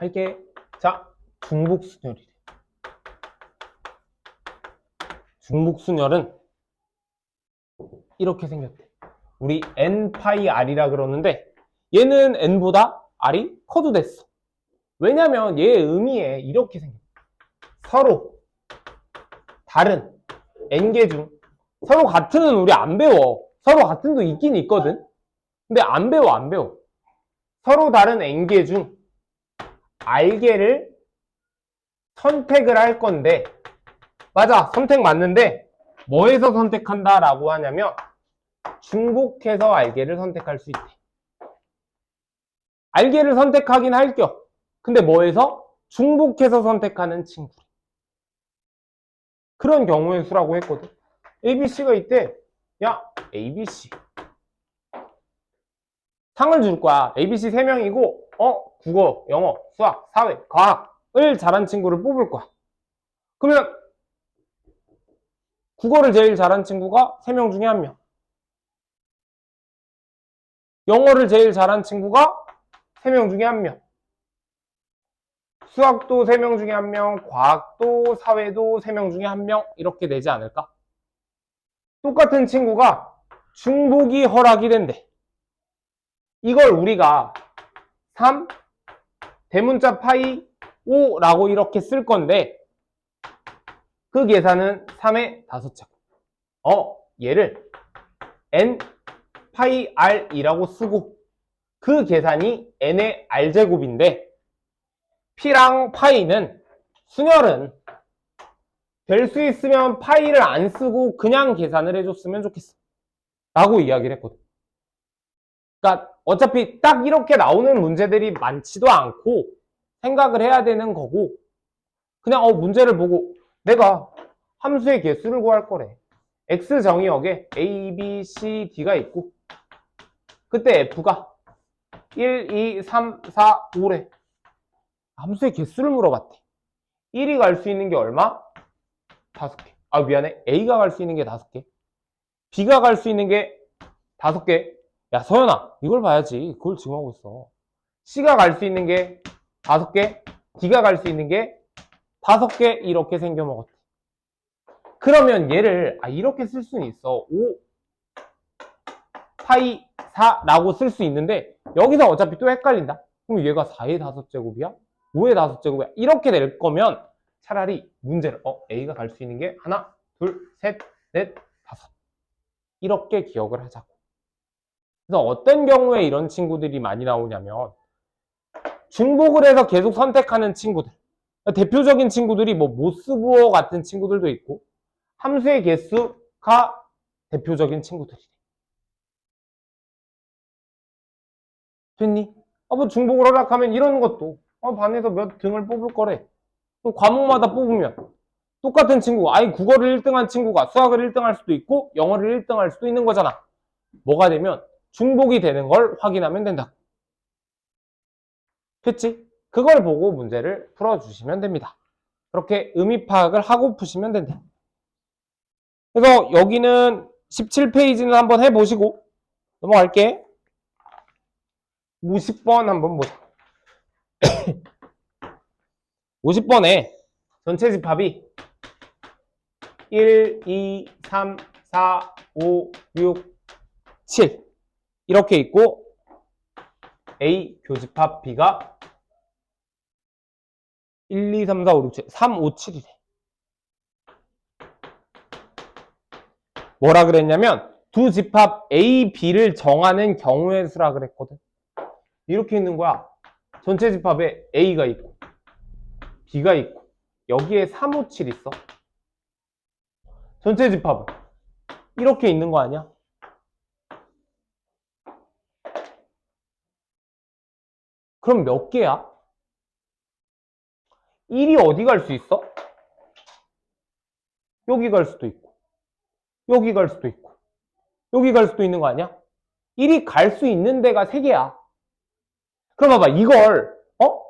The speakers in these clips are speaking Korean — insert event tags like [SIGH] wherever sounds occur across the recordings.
할게. 자, 중복순열이래. 중복순열은 이렇게 생겼대. 우리 n 파이 r이라 그러는데 얘는 n보다 r이 커도 됐어. 왜냐면 얘의 의미에 이렇게 생겼어. 서로 다른 n개 중 서로 같은은 우리 안 배워. 서로 같은도 있긴 있거든. 근데 안 배워, 안 배워. 서로 다른 n개 중 r개를 선택을 할 건데, 맞아, 선택 맞는데, 뭐에서 선택한다 라고 하냐면, 중복해서 r개를 선택할 수 있대. r개를 선택하긴 할 겨. 근데 뭐에서? 중복해서 선택하는 친구. 그런 경우의 수라고 했거든. ABC가 있대. 야, ABC. 상을 줄 거야. ABC 3명이고, 어, 국어, 영어, 수학, 사회, 과학을 잘한 친구를 뽑을 거야. 그러면, 국어를 제일 잘한 친구가 3명 중에 1명. 영어를 제일 잘한 친구가 3명 중에 1명. 수학도 3명 중에 1명, 과학도, 사회도 3명 중에 1명, 이렇게 되지 않을까? 똑같은 친구가 중복이 허락이 된대. 이걸 우리가 3 대문자 파이 5라고 이렇게 쓸 건데 그 계산은 3의 5제곱. 어, 얘를 n 파이 r이라고 쓰고 그 계산이 n의 r제곱인데 p랑 파이는 순열은 될 수 있으면 파이를 안 쓰고 그냥 계산을 해줬으면 좋겠어. 라고 이야기를 했거든. 그러니까 어차피 딱 이렇게 나오는 문제들이 많지도 않고 생각을 해야 되는 거고 그냥 어 문제를 보고 내가 함수의 개수를 구할 거래. x 정의역에 a, b, c, d가 있고 그때 f가 1, 2, 3, 4, 5래. 함수의 개수를 물어봤대. 1이 갈 수 있는 게 얼마? 다섯 개. 아, 미안해. A가 갈 수 있는 게 다섯 개. B가 갈 수 있는 게 다섯 개. 야, 서연아, 이걸 봐야지. 그걸 지금 하고 있어. C가 갈 수 있는 게 다섯 개. D가 갈 수 있는 게 다섯 개. 이렇게 생겨 먹었대. 그러면 얘를, 아, 이렇게 쓸 수는 있어. 5, 파이 4라고 쓸 수 있는데, 여기서 어차피 또 헷갈린다. 그럼 얘가 4의 다섯 제곱이야? 5의 다섯 제곱이야? 이렇게 될 거면, 차라리 문제를 어 A가 갈 수 있는 게 하나, 둘, 셋, 넷, 다섯 이렇게 기억을 하자고. 그래서 어떤 경우에 이런 친구들이 많이 나오냐면 중복을 해서 계속 선택하는 친구들. 대표적인 친구들이 뭐 모스부어 같은 친구들도 있고 함수의 개수가 대표적인 친구들이래. 됐니? 아, 뭐 중복을 허락하면 이런 것도 어, 반에서 몇 등을 뽑을 거래. 그럼 과목마다 뽑으면 똑같은 친구, 아예 국어를 1등 한 친구가 수학을 1등 할 수도 있고 영어를 1등 할 수도 있는 거잖아. 뭐가 되면 중복이 되는 걸 확인하면 된다. 됐지? 그걸 보고 문제를 풀어주시면 됩니다. 그렇게 의미 파악을 하고 푸시면 된다. 그래서 여기는 17페이지는 한번 해보시고 넘어갈게. 50번 한번 보자. [COUGHS] 50번에 전체 집합이 1, 2, 3, 4, 5, 6, 7 이렇게 있고 A 교집합 B가 1, 2, 3, 4, 5, 6, 7 3, 5, 7이래 뭐라 그랬냐면 두 집합 A, B를 정하는 경우의 수라 그랬거든 이렇게 있는 거야 전체 집합에 A가 있고 B가 있고 여기에 3, 5, 7 있어. 전체 집합은 이렇게 있는 거 아니야? 그럼 몇 개야? 1이 어디 갈 수 있어? 여기 갈 수도 있고 여기 갈 수도 있고 여기 갈 수도 있는 거 아니야? 1이 갈 수 있는 데가 3개야. 그럼 봐봐 이걸 어?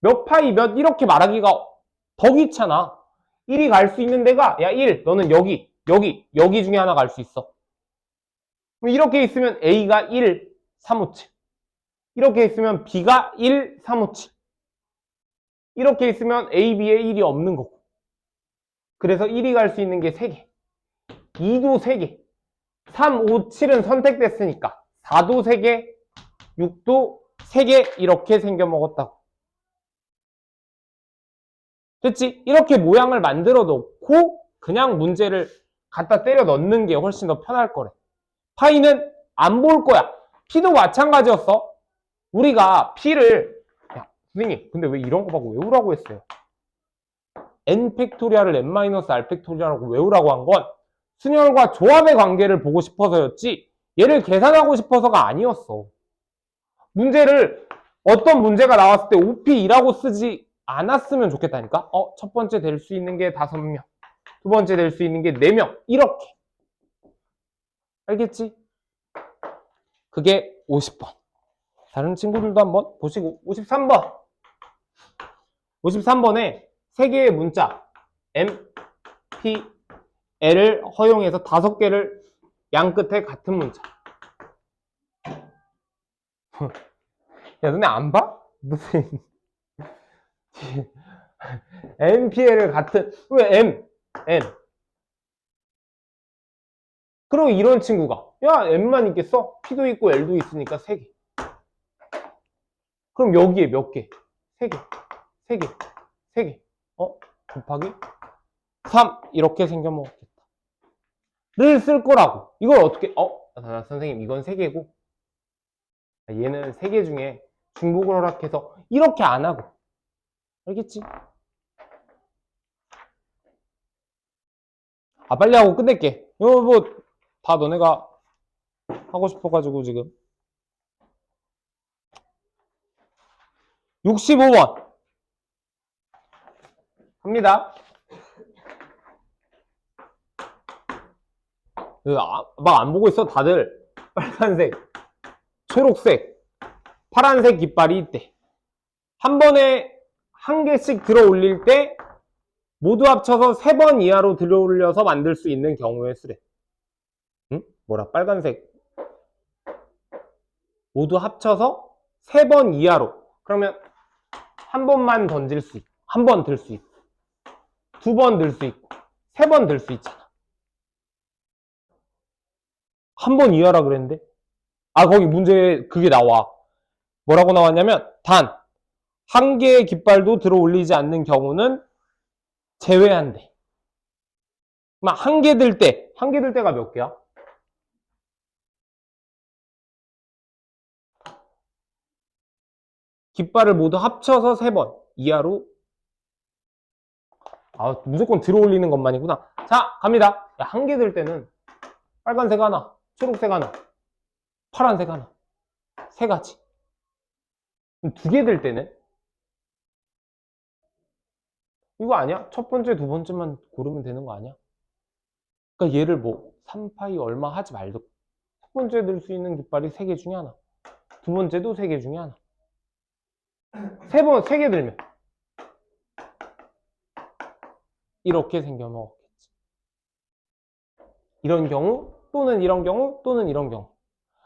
몇 파이 몇 이렇게 말하기가 더 귀찮아. 1이 갈 수 있는 데가 야 1, 너는 여기, 여기, 여기 중에 하나 갈 수 있어. 이렇게 있으면 A가 1, 3, 5, 7. 이렇게 있으면 B가 1, 3, 5, 7. 이렇게 있으면 A, B에 1이 없는 거고. 그래서 1이 갈 수 있는 게 3개. 2도 3개. 3, 5, 7은 선택됐으니까 4도 3개, 6도 3개 이렇게 생겨 먹었다고. 됐지? 이렇게 모양을 만들어 놓고 그냥 문제를 갖다 때려 넣는 게 훨씬 더 편할 거래. 파이는 안 볼 거야. P도 마찬가지였어. 우리가 P를 야, 선생님, 근데 왜 이런 거 보고 외우라고 했어요? n 팩토리알을 n-r 팩토리알하고 외우라고 한 건 순열과 조합의 관계를 보고 싶어서였지 얘를 계산하고 싶어서가 아니었어. 문제를 어떤 문제가 나왔을 때 OP2라고 쓰지 않았으면 좋겠다니까? 어, 첫 번째 될 수 있는 게 다섯 명, 두 번째 될 수 있는 게 네 명, 이렇게. 알겠지? 그게 50번. 다른 친구들도 한번 보시고, 53번. 53번에 세 개의 문자, M, P, L을 허용해서 다섯 개를 양 끝에 같은 문자. [LAUGHS] 야, 너네 안 봐? 무슨. [LAUGHS] MPL을 같은, 왜 M? M. 그리고 이런 친구가, 야, M만 있겠어? P도 있고 L도 있으니까 3개. 그럼 여기에 몇 개? 3개. 3개. 3개. 어? 곱하기 3. 이렇게 생겨 먹었겠다. 를 쓸 거라고. 이걸 어떻게, 어? 아, 선생님, 이건 3개고. 얘는 3개 중에 중복을 허락해서 이렇게 안 하고. 알겠지? 아, 빨리 하고 끝낼게. 이거 뭐, 다 너네가 하고 싶어가지고 지금. 65번. 합니다. 막 안 보고 있어, 다들. 빨간색, 초록색, 파란색 깃발이 있대. 한 번에 한 개씩 들어 올릴 때 모두 합쳐서 세 번 이하로 들어 올려서 만들 수 있는 경우의 수래. 응? 뭐라? 빨간색. 모두 합쳐서 세 번 이하로. 그러면 한 번만 던질 수 있고, 한 번 들 수 있고, 두 번 들 수 있고, 세 번 들 수 있잖아. 한 번 이하라 그랬는데? 아, 거기 문제에 그게 나와. 뭐라고 나왔냐면, 단, 한 개의 깃발도 들어 올리지 않는 경우는 제외한대. 막 한 개 들 때, 한 개 들 때가 몇 개야? 깃발을 모두 합쳐서 세 번. 이하로. 아 무조건 들어 올리는 것만이구나. 자 갑니다. 한개들 때는 빨간색 하나 초록색 하나 파란색 하나. 세 가지. 두개들 때는? 이거 아니야? 첫 번째, 두 번째만 고르면 되는 거 아니야? 그러니까 얘를 뭐 3파이 얼마 하지 말고 첫 번째 들 수 있는 깃발이 세 개 중에 하나. 두 번째도 세 개 중에 하나 세 번, 세 개 들면. 이렇게 생겨 먹었겠지. 이런 경우 또는 이런 경우 또는 이런 경우.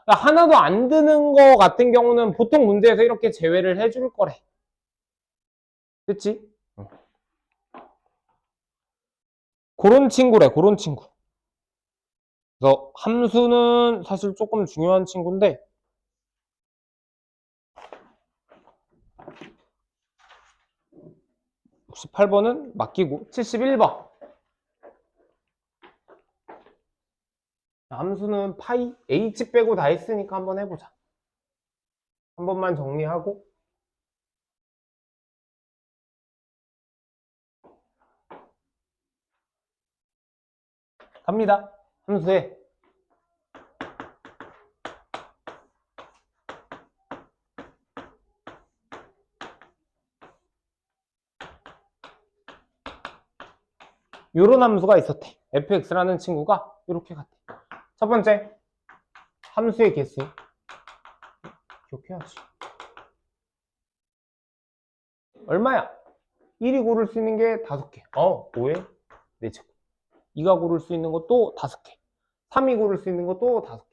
그러니까 하나도 안 드는 거 같은 경우는 보통 문제에서 이렇게 제외를 해줄 거래. 됐지? 그런 친구래, 그런 친구. 그래서 함수는 사실 조금 중요한 친구인데, (68번은) 맡기고 (71번) 함수는 파이 h 빼고 다 했으니까 한번 해보자. 한 번만 정리하고. 갑니다. 함수에 요런 함수가 있었대. fx라는 친구가 이렇게 갔대. 첫 번째, 함수의 개수. 기억해야지. 얼마야? 1이 고를 수 있는 게 5개. 어, 5에 4제곱. 2가 고를 수 있는 것도 5개. 3이 고를 수 있는 것도 5개.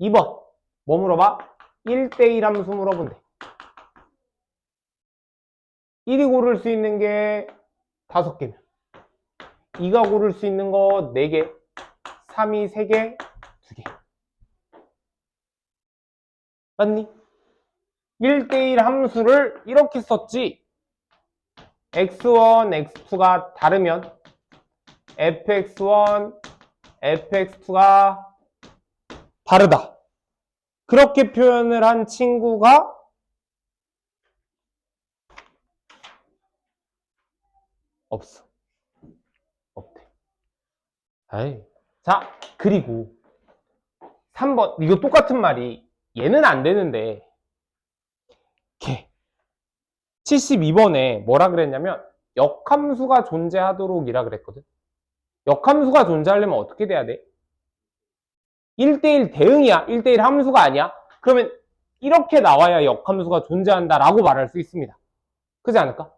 2번. 뭐 물어봐? 1대1 함수 물어본대. 1이 고를 수 있는 게 5개면 2가 고를 수 있는 거 4개 3이 3개 2개 맞니? 1대1 함수를 이렇게 썼지 x1, x2가 다르면 fx1, fx2가 다르다. 그렇게 표현을 한 친구가 없어. 아이. 자, 그리고 3번. 이거 똑같은 말이 얘는 안 되는데 걔 72번에 뭐라 그랬냐면 역함수가 존재하도록 이라 그랬거든. 역함수가 존재하려면 어떻게 돼야 돼? 1대1 대응이야. 1대1 함수가 아니야. 그러면 이렇게 나와야 역함수가 존재한다라고 말할 수 있습니다. 그렇지 않을까?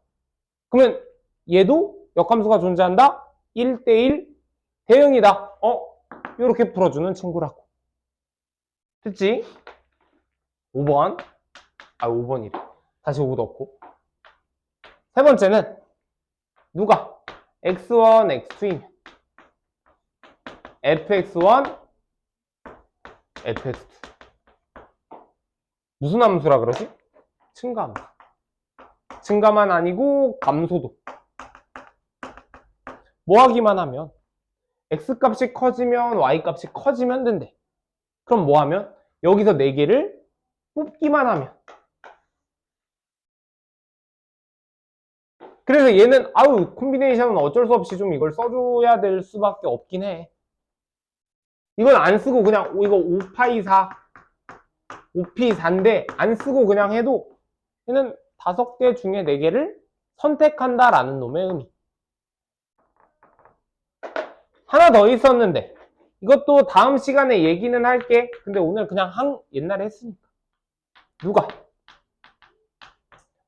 그러면 얘도 역함수가 존재한다? 1대1 대응이다. 어? 이렇게 풀어주는 친구라고. 됐지? 5번. 아, 5번이래. 다시 5 넣고. 세 번째는 누가? x1, x2이면 fx1, fx2. 무슨 함수라 그러지? 증가함수. 증가만 아니고 감소도. 뭐 하기만 하면 x 값이 커지면 y 값이 커지면 된대. 그럼 뭐 하면? 여기서 4개를 뽑기만 하면. 그래서 얘는 아우 콤비네이션은 어쩔 수 없이 좀 이걸 써줘야 될 수밖에 없긴 해. 이건 안 쓰고 그냥 오, 이거 5파이 4 5p 4인데 안 쓰고 그냥 해도 얘는 다섯 개 중에 네 개를 선택한다라는 놈의 의미. 하나 더 있었는데 이것도 다음 시간에 얘기는 할게. 근데 오늘 그냥 한 옛날에 했으니까. 누가?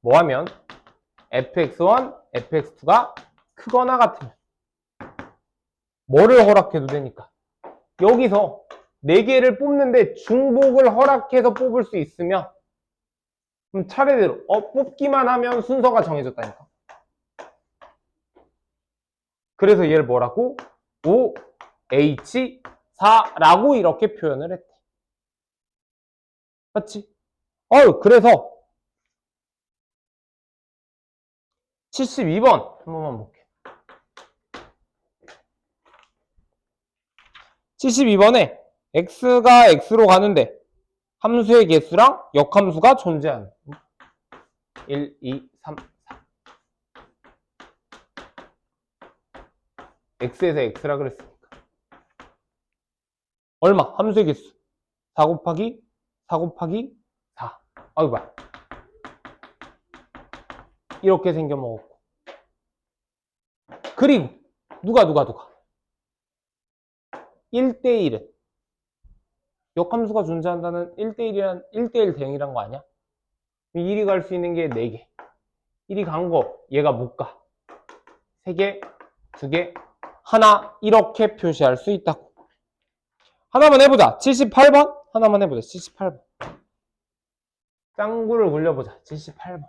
뭐 하면 fx1, fx2가 크거나 같으면 뭐를 허락해도 되니까 여기서 4개를 뽑는데 중복을 허락해서 뽑을 수 있으면 그럼 차례대로 어 뽑기만 하면 순서가 정해졌다니까 그래서 얘를 뭐라고? O, H, 4라고 이렇게 표현을 했대 맞지? 어 그래서 72번 한 번만 볼게. 72번에 x가 x로 가는데 함수의 개수랑 역함수가 존재하는 1, 2, 3, 4 x에서 x라 그랬으니까 얼마? 함수의 개수 4 곱하기 4 곱하기 4 아이고 봐 이렇게 생겨 먹었고. 그리고 누가 누가 누가 1대1은 역함수가 존재한다는 1대1이란 1대1 대응이란 거 아니야? 1이 갈 수 있는 게 4개. 1이 간 거 얘가 못 가. 3개, 2개, 하나 이렇게 표시할 수 있다고. 하나만 해보자. 78번 하나만 해보자. 78번. 짱구를 굴려보자. 78번.